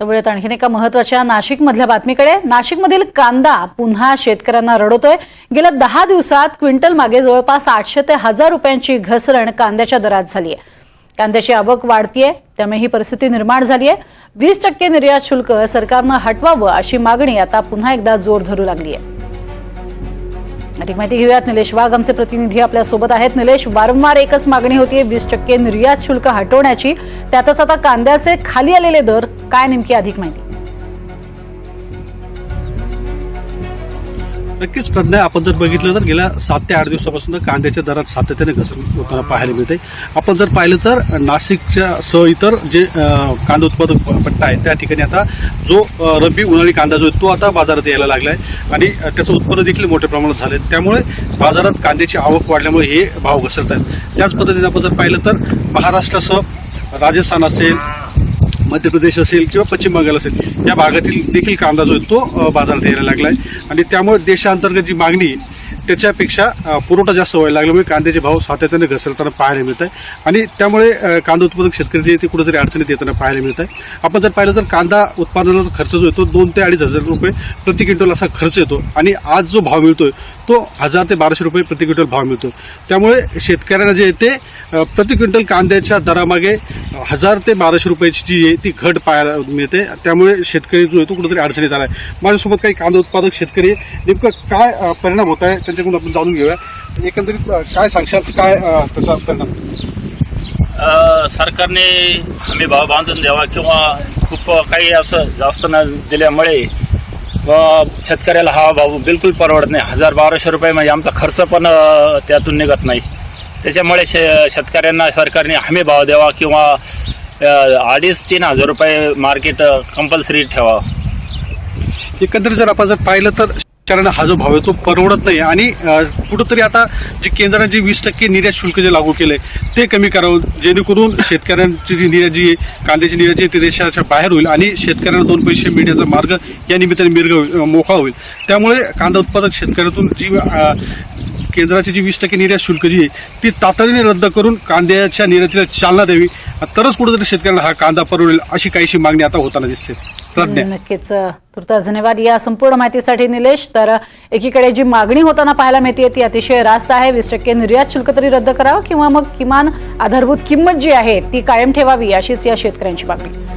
त्यामुळे आणखीन एका महत्त्वाच्या नाशिकमधल्या बातमीकडे. नाशिकमधील कांदा पुन्हा शेतकऱ्यांना रडवतोय. गेल्या दहा दिवसात क्विंटल मागे जवळपास आठशे ते हजार रुपयांची घसरण कांद्याच्या दरात झाली आहे कांद्याची आवक वाढतीये त्यामुळे ही परिस्थिती निर्माण झाली आहे वीस टक्के निर्यात शुल्क सरकारनं हटवावं अशी मागणी आता पुन्हा एकदा जोर धरू लागली आहे अधिक माहिती घेऊयात. निलेश वाघ आमचे प्रतिनिधी आपल्यासोबत आहेत. निलेश वारंवार एकच मागणी होती वीस टक्के निर्यात शुल्क हटवण्याची. त्यातच आता कांद्याचे खाली आलेले दर काय नेमकी अधिक माहिती? नक्कीच प्रज्ञा आपण जर बघितलं तर गेल्या सात ते आठ दिवसापासून कांद्याच्या दरात सातत्याने घसरण होताना पाहायला मिळते. आपण जर पाहिलं तर नाशिकच्या सह इतर जे कांदा उत्पादक पट्टा आहे त्या ठिकाणी आता जो रब्बी उन्हाळी कांदा जो आहे तो आता बाजारात यायला लागला आहे आणि त्याचं उत्पन्न देखील मोठ्या प्रमाणात झालं आहे त्यामुळे बाजारात कांद्याची आवक वाढल्यामुळे हे भाव घसरत आहेत त्याच पद्धतीने आपण जर पाहिलं तर महाराष्ट्रासह राजस्थान असेल मध्य प्रदेश असेल किंवा पश्चिम बंगाल असेल या भागातील देखील कांदा जो आहे तो बाजारात यायला लागला आहे आणि त्यामुळे देशांतर्गत जी मागणी त्याच्यापेक्षा पुरवठा जास्त व्हायला लागल्यामुळे म्हणजे कांद्याचे भाव सातत्याने घसरताना पाहायला मिळत आहे आणि त्यामुळे कांदा उत्पादक शेतकरी जे आहे ते कुठेतरी अडचणीत येताना पाहायला मिळत आहे आपण जर पाहिलं तर कांदा उत्पादनाचा खर्च जो येतो दोन ते अडीच हजार रुपये प्रति क्विंटल असा खर्च येतो. आणि आज जो भाव मिळतोय तो हजार ते बाराशे रुपये प्रति क्विंटल भाव मिळतो त्यामुळे शेतकऱ्यांना जे येते ते प्रति क्विंटल कांद्याच्या दरामागे हजार ते बाराशे रुपयाची जी आहे ती घट पाहायला मिळते. त्यामुळे शेतकरी जो आहे तो कुठेतरी अडचणीत आला आहे माझ्यासोबत काही कांदा उत्पादक शेतकरी नेमकं काय परिणाम होत आहे? त्यांच्याकडून आपण जाणून घेऊया. एकंदरीत काय सांगशाल काय त्याचा परिणाम? सरकारने हमी भाव बांधून द्यावा किंवा खूप काही असं जास्त न दिल्यामुळे शेतकऱ्याला हा भाव बिलकुल परवडत नाही. हजार बाराशे रुपये म्हणजे आमचा खर्च पण त्यातून निघत नाही. त्याच्यामुळे शे शेतकऱ्यांना सरकारने हमी भाव द्यावा किंवा अडीच तीन हजार रुपये मार्केट कंपल्सरी ठेवा. एकंदरीत जर आपण जर पाहिलं तर शेतकऱ्यांना हा जो भाव आहे तो परवडत नाही. आणि कुठंतरी आता जे केंद्राने जे वीस टक्के निर्यात शुल्क जे लागू केलंय ते कमी करावं जेणेकरून शेतकऱ्यांची जी निर्यात जी आहे कांद्याची निर्यात जी आहे ती देशाच्या बाहेर होईल आणि शेतकऱ्यांना दोन पैसे मिळण्याचा मार्ग या निमित्ताने मिर्ग होईल मोकळा होईल. त्यामुळे कांदा उत्पादक शेतकऱ्यातून जी केंद्राची जी वीस टक्के निर्यात शुल्क जी आहे ती तातडीने रद्द करून कांद्याच्या निर्यातीला चालना द्यावी. तरच कुठेतरी शेतकऱ्यांना हा कांदा परवडेल अशी काहीशी मागणी आता होताना दिसते. नक्कीच. तुर्तास धन्यवाद या संपूर्ण माहितीसाठी निलेश. तर एकीकडे जी मागणी होताना पाहायला मिळते ती अतिशय रास्त आहे. वीस टक्के निर्यात शुल्क तरी रद्द करावं किंवा मग किमान आधारभूत किंमत जी आहे ती कायम ठेवावी अशीच या शेतकऱ्यांची मागणी.